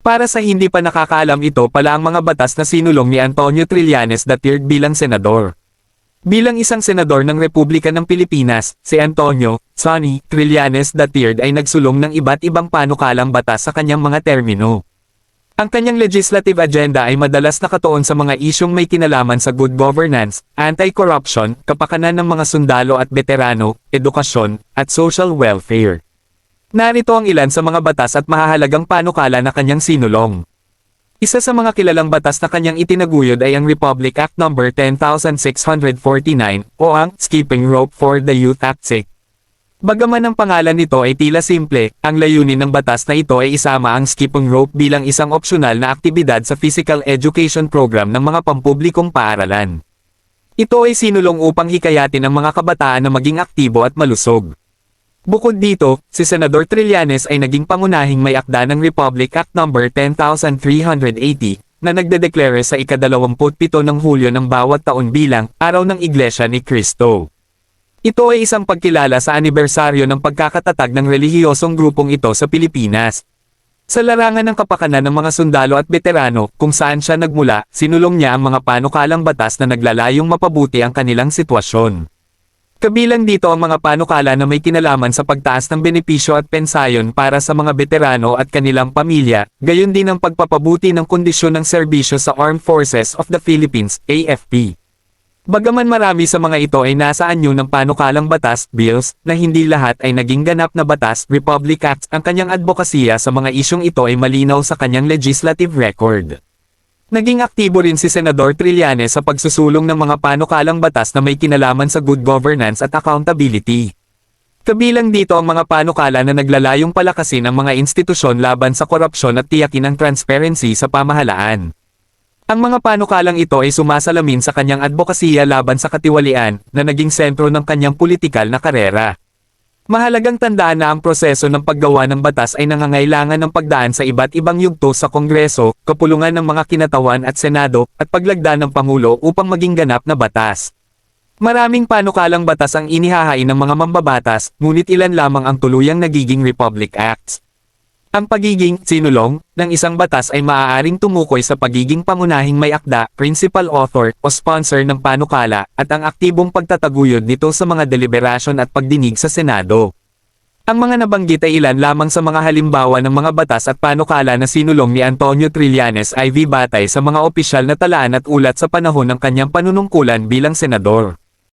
Para sa hindi pa nakakaalam ito pala ang mga batas na sinulong ni Antonio Trillanes III bilang senador. Bilang isang senador ng Republika ng Pilipinas, si Antonio, Sonny, Trillanes III ay nagsulong ng iba't ibang panukalang batas sa kanyang mga termino. Ang kanyang legislative agenda ay madalas nakatuon sa mga isyong may kinalaman sa good governance, anti-corruption, kapakanan ng mga sundalo at veterano, edukasyon, at social welfare. Narito ang ilan sa mga batas at mahahalagang panukala na kanyang sinulong. Isa sa mga kilalang batas na kanyang itinaguyod ay ang Republic Act No. 10649 o ang Skipping Rope for the Youth Act 6. Bagaman ang pangalan nito ay tila simple, ang layunin ng batas na ito ay isama ang skipping rope bilang isang opsyonal na aktibidad sa physical education program ng mga pampublikong paaralan. Ito ay sinulong upang hikayatin ang mga kabataan na maging aktibo at malusog. Bukod dito, si Senador Trillanes ay naging pangunahing may akda ng Republic Act No. 10380 na nagdedeklara sa ikadalawamput-pito ng Hulyo ng bawat taon bilang Araw ng Iglesia ni Cristo. Ito ay isang pagkilala sa anibersaryo ng pagkakatatag ng relihiyosong grupong ito sa Pilipinas. Sa larangan ng kapakanan ng mga sundalo at veterano, kung saan siya nagmula, sinulong niya ang mga panukalang batas na naglalayong mapabuti ang kanilang sitwasyon. Kabilang dito ang mga panukala na may kinalaman sa pagtaas ng benepisyo at pensayon para sa mga veterano at kanilang pamilya, gayon din ang pagpapabuti ng kondisyon ng serbisyo sa Armed Forces of the Philippines, AFP. Bagaman marami sa mga ito ay nasa anyo ng panukalang batas, bills, na hindi lahat ay naging ganap na batas, Republic Acts, ang kanyang advokasya sa mga isyong ito ay malinaw sa kanyang legislative record. Naging aktibo rin si Senador Trillanes sa pagsusulong ng mga panukalang batas na may kinalaman sa good governance at accountability. Kabilang dito ang mga panukala na naglalayong palakasin ang mga institusyon laban sa korupsyon at tiyakin ang transparency sa pamahalaan. Ang mga panukalang ito ay sumasalamin sa kanyang advokasya laban sa katiwalian na naging sentro ng kanyang politikal na karera. Mahalagang tandaan na ang proseso ng paggawa ng batas ay nangangailangan ng pagdaan sa iba't ibang yugto sa Kongreso, kapulungan ng mga kinatawan at Senado, at paglagda ng Pangulo upang maging ganap na batas. Maraming panukalang batas ang inihahain ng mga mambabatas, ngunit ilan lamang ang tuluyang nagiging Republic Acts. Ang pagiging sinulong ng isang batas ay maaaring tumukoy sa pagiging pangunahing may akda, principal author o sponsor ng panukala at ang aktibong pagtataguyod nito sa mga deliberasyon at pagdinig sa Senado. Ang mga nabanggit ay ilan lamang sa mga halimbawa ng mga batas at panukala na sinulong ni Antonio Trillanes IV batay sa mga opisyal na talaan at ulat sa panahon ng kanyang panunungkulan bilang senador.